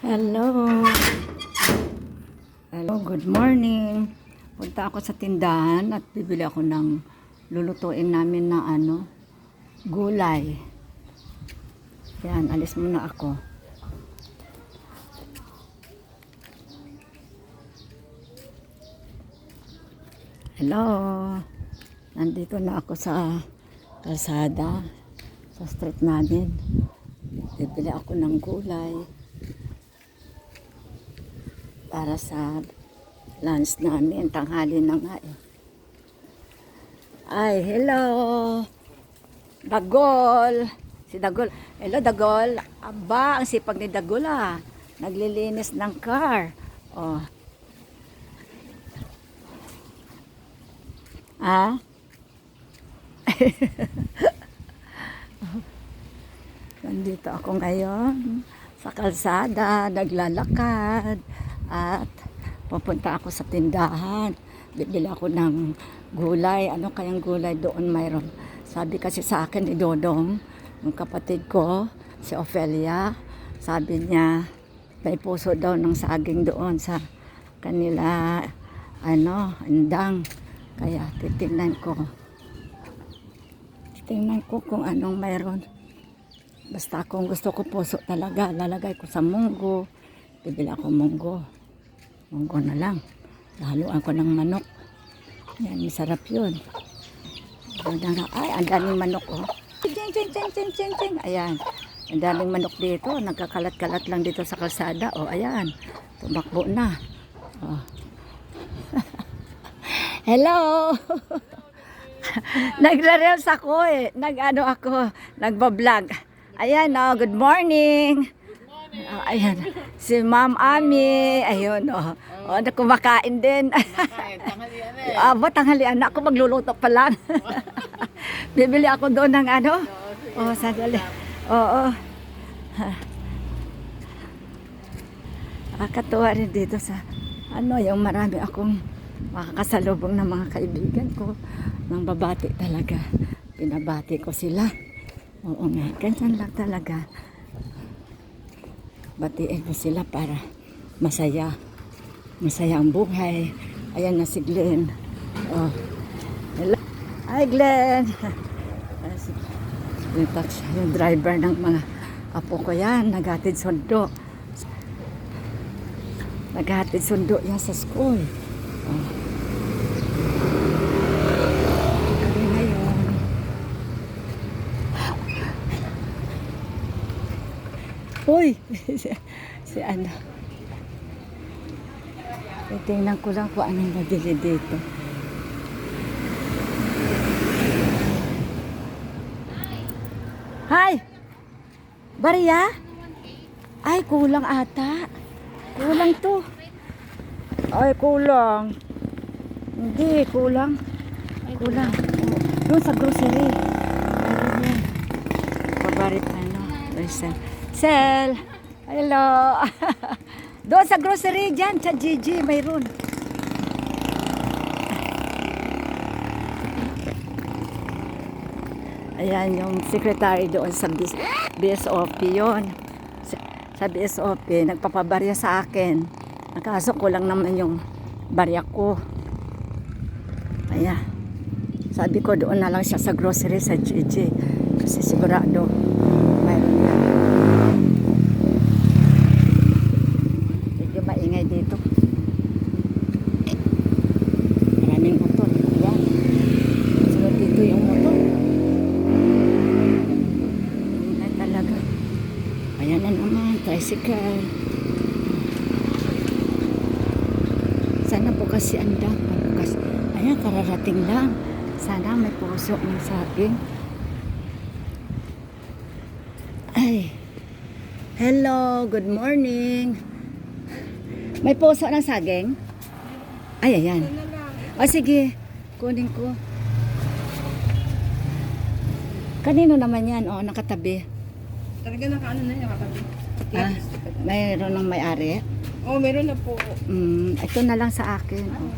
Hello. Hello, good morning. Punta ako sa tindahan at bibili ako ng lulutuin namin na ano, gulay. Yan, alis muna ako. Hello. Nandito na ako sa kalsada, sa street namin. Bibili ako ng gulay para sa lunch namin. Tanghali na nga eh. Ay, hello! Dagol! Si Dagol. Hello, Dagol. Aba, ang sipag ni Dagol ah. Naglilinis ng car. Oh. Ah? Nandito ako ngayon sa kalsada, naglalakad at pupunta ako sa tindahan. Bibili ako ng gulay. Ano kayang gulay doon mayroon? Sabi kasi sa akin ni Dodong, yung kapatid ko, si Ophelia, sabi niya, may puso daw ng saging doon sa kanila, ano, indang. Kaya titingnan ko. Titingnan ko kung anong mayroon. Basta kung gusto ko puso talaga, lalagay ko sa munggo. Bibili ako munggo. Munggo na lang. Laluan ko ng manok. Yan, masarap yun. Ay, ang daming manok, oh. Ching, ching, ching, ching, ching, ching. Ayan. Ang daming manok dito. Nagkakalat-kalat lang dito sa kalsada. Oh, ayan. Tumakbo na. Oh. Hello! Nagre-reels ako eh. Nag-ano ako. Nagbablog. Ayan, oh, good morning. Oh, ayan. Si Ma'am Ami. Ayun, oh. Oh, na kumakain din. Ah, ba tanghalian na ako magluluto pa lang. Bibili ako doon ng ano? Oh, sandali. Oo. Nakakatuwa rin dito sa ano, yung marami akong makakasalubong ng mga kaibigan ko. Nang babati talaga. Pinabati ko sila. Oo nga, ganyan lang talaga. Batiin ko sila para masaya. Masaya ang buhay. Ayan na si Glenn. Oh. Hello. Hi Glenn. Yung taxi, yung driver ng mga apo ko yan, naghatid sundo. Naghatid sundo yan sa school. Oh. Kami ngayon. Uy! si, si ano. Titingnan ko lang kung anong nabili dito. Hi! Bariya? Ay, kulang ata. Kulang to. Ay, kulang. Hindi, kulang. Kulang. Oo. Doon sa grocery. Yan. Pabarit ano. Sel. Sel! Hello! Doon sa grocery dyan, sa Gigi, mayroon. Ayan yung secretary doon sa BS, BSOP yun. Sa BSOP, nagpapabarya sa akin. Nakaso ko lang naman yung barya ko. Ayan. Sabi ko doon na lang siya sa grocery sa GG. Kasi sigurado mayroon na. Medyo maingay dito. Maraming motor. Ayan. Sunod dito yung motor. Ingay talaga. Ayan na tricycle. Sana bukas si Andang. Bukas. Ayan, kararating lang. Sana may puso ng saging. Ay. Hello, good morning. May puso ng saging? Ay, ayan. O sige, kunin ko. Kanino naman yan? O, nakatabi. Talaga nakaano na yung katabi. Ah, mayroon ng may-ari. Oh, meron na po. Mm, ito na lang sa akin. Oh.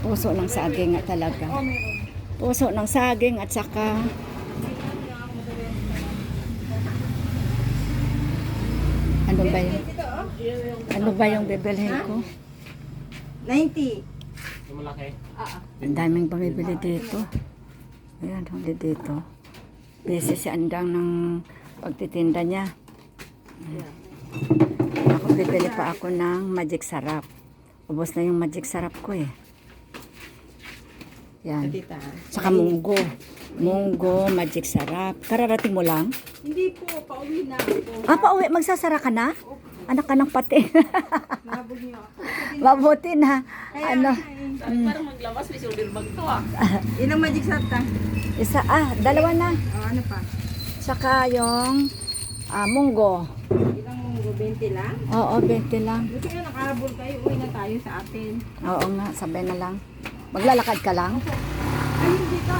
Puso ng saging nga talaga. Oh, meron. Puso ng saging at saka ano ba yun? Ito, Ano ba yung bibilhin ko? 90. Ang daming bumibili dito. Ayan, huli dito. Busy si Andang ng pagtitinda niya. Ayan. Ako bibili pa ako ng magic sarap. Ubos na yung magic sarap ko eh. Yan. Tita. Saka munggo. Munggo, magic sarap. Kararating mo lang? Hindi po, pauwi na ako. Ah, pauwi. Magsasara ka na? Anak ka ng pati. Nabog niyo ako. Mabuti na. Kaya, Ano? ay, Parang maglabas, may shoulder bag to ah. ilang magic shot ta? Isa, ah, dalawa na. O, ano pa? Saka yung ah, munggo. Ilang munggo? 20 lang? Oo, 20 lang. Buti nga nakahabol kayo, uwi na tayo sa atin. Oo nga, sabay na lang. Maglalakad ka lang? Ay, hindi ka.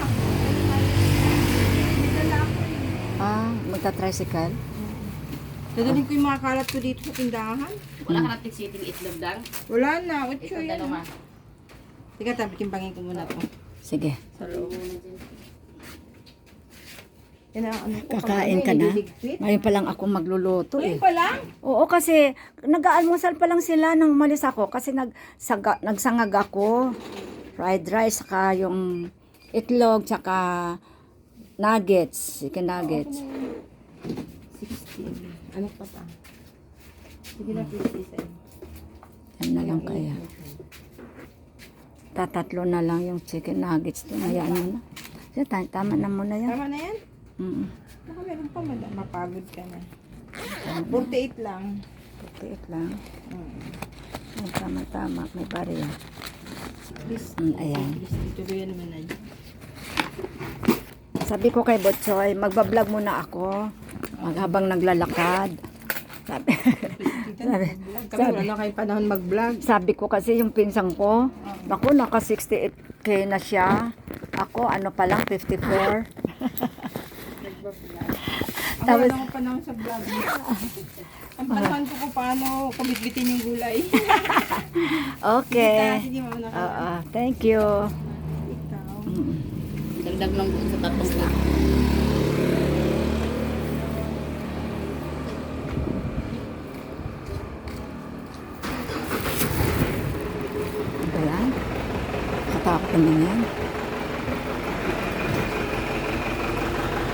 Ah, magta-tricycle? Dadalhin ko yung mga kalat ko dito sa tindahan. Wala ka natin sitting itlog lang. Wala na, utso Ito yan. dalawa. Teka, tabi timbangin ko muna to. Sige. Sa loob. Yan ang ano ko. Kakain ka na? Ngayon pa lang ako magluluto eh. Ngayon pa lang? Oo, kasi nag-aalmusal pa lang sila nang umalis ako kasi nagsaga, nagsangag ako. Fried rice, saka yung itlog, saka nuggets, chicken nuggets. 60. Ano pa ta? Sige na, 50 sa'yo. Yan na lang kaya. Tatatlo na lang yung chicken nuggets doon. Hayaan mo na. Tama na muna yan. Tama na yan? Mm Baka meron pa man. Mapagod ka na. 48 lang. Tiit lang. Hmm. Ay, tama-tama. May barya. Please. Mm, ayan. Dito ba yan naman na Sabi ko kay Botsoy, magbablog muna ako. Maghabang naglalakad. Sabi, sabi, Kami wala kayong panahon mag-vlog. sabi ko kasi yung pinsang ko, naku, naka 68k na siya. Ako, ano pa lang, 54. Tapos- wala akong panahon sa vlog. Ang panahon ko kung paano kumitbitin yung gulay. Okay. Sige, mauna ka. Oo, thank you. Ikaw. Mm. Dagdag lang doon sa tatlong plate.